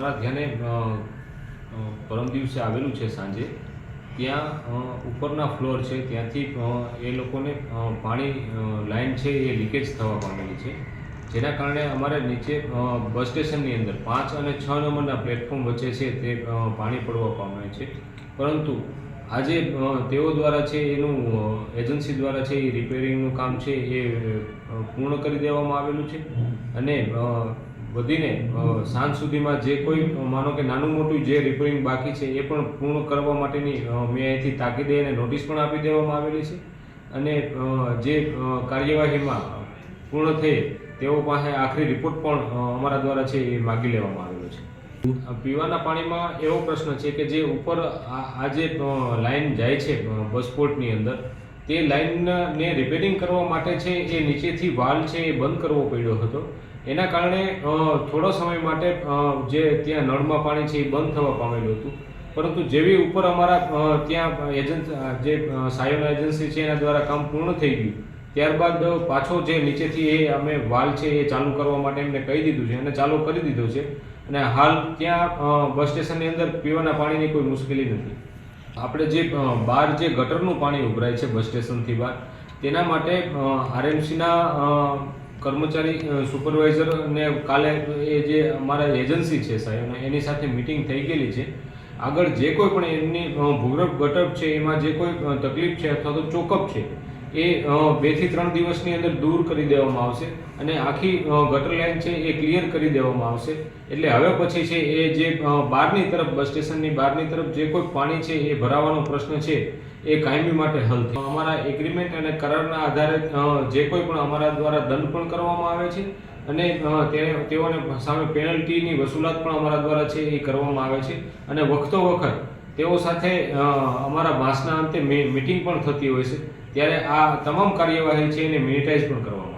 અમારા ધ્યાને પરમ દિવસે આવેલું છે સાંજે ત્યાં ઉપરના ફ્લોર છે ત્યાંથી એ લોકોને પાણી લાઇન લાઈન છે એ લીકેજ થવા પામેલી છે. જેના કારણે અમારે નીચે બસ સ્ટેશનની અંદર પાંચ અને છ નંબરના પ્લેટફોર્મ વચ્ચે છે તે પાણી પડવા પામે છે. પરંતુ આજે તેઓ દ્વારા છે એનું એજન્સી દ્વારા છે એ રિપેરિંગનું કામ છે એ પૂર્ણ કરી દેવામાં આવેલું છે. અને વધીને સાંજ સુધીમાં જે કોઈ માનો કે નાનું મોટું જે રિપેરિંગ બાકી છે, એ પણ પૂર્ણ કરવા માટેની મેં અહીંથી તાકીદે એને નોટિસ પણ આપી દેવામાં આવેલી છે. અને જે કાર્યવાહીમાં પૂર્ણ થઈ તેઓ પાસે આખરી રિપોર્ટ પણ અમારા દ્વારા છે એ માગી લેવામાં આવેલો છે. પીવાના પાણીમાં એવો પ્રશ્ન છે કે જે ઉપર આ જે લાઈન જાય છે બસપોર્ટની બસ પોર્ટની અંદર, તે લાઈનને રિપેરિંગ કરવા માટે છે એ નીચેથી વાલ છે એ બંધ કરવો પડ્યો હતો. એના કારણે થોડો સમય માટે જે ત્યાં નળમાં પાણી છે એ બંધ થવા પામેલું હતું. પરંતુ જેવી ઉપર અમારા ત્યાં એજન્સ જે સાયોના એજન્સી છે એના દ્વારા કામ પૂર્ણ થઈ ગયું, ત્યારબાદ પાછો જે નીચેથી એ અમે વાલ છે એ ચાલુ કરવા માટે એમને કહી દીધું છે અને ચાલુ કરી દીધો છે. અને હાલ ત્યાં બસ સ્ટેશનની અંદર પીવાના પાણીની કોઈ મુશ્કેલી નથી. આપણે જે બહાર જે ગટરનું પાણી ઉભરાય છે બસ સ્ટેશનથી બહાર, તેના માટે આરએમસીના કર્મચારી સુપરવાઇઝર ને કાલે એ જે અમારા એજન્સી છે સાહેબ એની સાથે મિટિંગ થઈ ગયેલી છે. આગળ જે કોઈ પણ એમની ભૂગર્ભ ગટર છે, એમાં જે કોઈ તકલીફ છે અથવા તો ચોકઅપ છે એ બેથી ત્રણ દિવસની અંદર દૂર કરી દેવામાં આવશે અને આખી ગટર લાઈન છે એ ક્લિયર કરી દેવામાં આવશે. એટલે હવે પછી છે એ જે બહારની તરફ, બસ સ્ટેશનની બહારની તરફ જે કોઈ પાણી છે એ ભરાવાનો પ્રશ્ન છે એ કાયમી માટે હલ થયો. અમારા એગ્રીમેન્ટ અને કરારના આધારે જે કોઈ પણ અમારા દ્વારા દંડ પણ કરવામાં આવે છે અને તેઓને સામે પેનલ્ટીની વસૂલાત પણ અમારા દ્વારા છે એ કરવામાં આવે છે. અને વખતો વખત તેઓ સાથે અમારા માસના અંતે મીટિંગ પણ થતી હોય છે. ત્યારે આ તમામ કાર્યવાહી છે એને મિનિટાઈઝ પણ કરવામાં